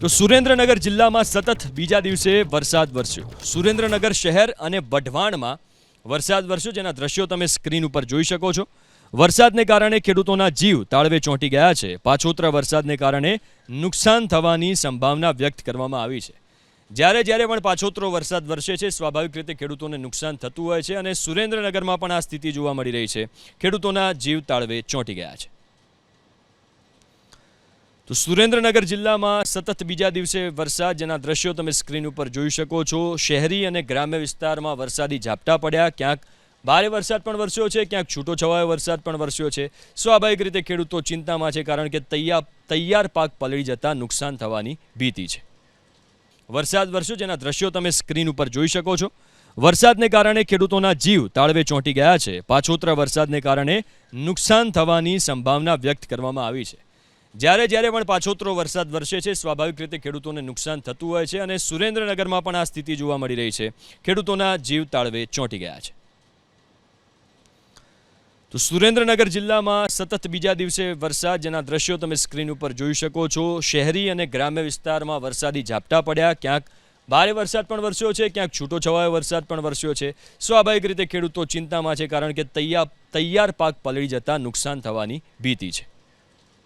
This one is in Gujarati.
તો સુરેન્દ્રનગર જિલ્લામાં સતત બીજા દિવસે વરસાદ વરસ્યો. સુરેન્દ્રનગર શહેર અને વઢવાણમાં વરસાદ વરસ્યો, જેના દ્રશ્યો તમે સ્ક્રીન ઉપર જોઈ શકો છો. વરસાદને કારણે ખેડૂતોના જીવ તાળવે ચોંટી ગયા છે. પાછોતરા વરસાદને કારણે નુકસાન થવાની સંભાવના વ્યક્ત કરવામાં આવી છે. જ્યારે જ્યારે પણ પાછોતરો વરસાદ વરસે છે, સ્વાભાવિક રીતે ખેડૂતોને નુકસાન થતું હોય છે અને સુરેન્દ્રનગરમાં પણ આ સ્થિતિ જોવા મળી રહી છે. ખેડૂતોના જીવ તાળવે ચોંટી ગયા છે. તો સુરેન્દ્રનગર જિલ્લામાં સતત બીજા દિવસે વરસાદ, જેના દ્રશ્યો તમે સ્ક્રીન ઉપર જોઈ શકો છો. શહેરી અને ગ્રામ્ય વિસ્તારમાં વરસાદી ઝાપટા પડ્યા. ક્યાંક ભારે વરસાદ પણ વરસ્યો છે, ક્યાંક છૂટો છવાયો વરસાદ પણ વરસ્યો છે. સ્વાભાવિક રીતે ખેડૂતો ચિંતામાં છે, કારણ કે તૈયાર તૈયાર પાક પલળી જતા નુકસાન થવાની ભીતિ છે. વરસાદ વરસ્યો, જેના દ્રશ્યો તમે સ્ક્રીન ઉપર જોઈ શકો છો. વરસાદને કારણે ખેડૂતોના જીવ તાળવે ચોંટી ગયા છે. પાછોતરા વરસાદને કારણે નુકસાન થવાની સંભાવના વ્યક્ત કરવામાં આવી છે. જ્યારે જ્યારે પણ પાછોતરો વરસાદ વરસે છે, સ્વાભાવિક રીતે ખેડૂતોને નુકસાન થતું હોય છે અને સુરેન્દ્રનગરમાં પણ આ સ્થિતિ જોવા મળી રહી છે. ખેડૂતોના જીવ તાળવે ચોંટી ગયા છે. તો સુરેન્દ્રનગર જિલ્લામાં સતત બીજા દિવસે વરસાદ, જેના દ્રશ્યો તમે સ્ક્રીન ઉપર જોઈ શકો છો. શહેરી અને ગ્રામ્ય વિસ્તારમાં વરસાદી ઝાપટા પડ્યા. ક્યાંક ભારે વરસાદ પણ વરસ્યો છે, ક્યાંક છૂટો છવાયો વરસાદ પણ વરસ્યો છે. સ્વાભાવિક રીતે ખેડૂતો ચિંતામાં છે, કારણ કે તૈયાર તૈયાર પાક પલળી જતા નુકસાન થવાની ભીતિ છે.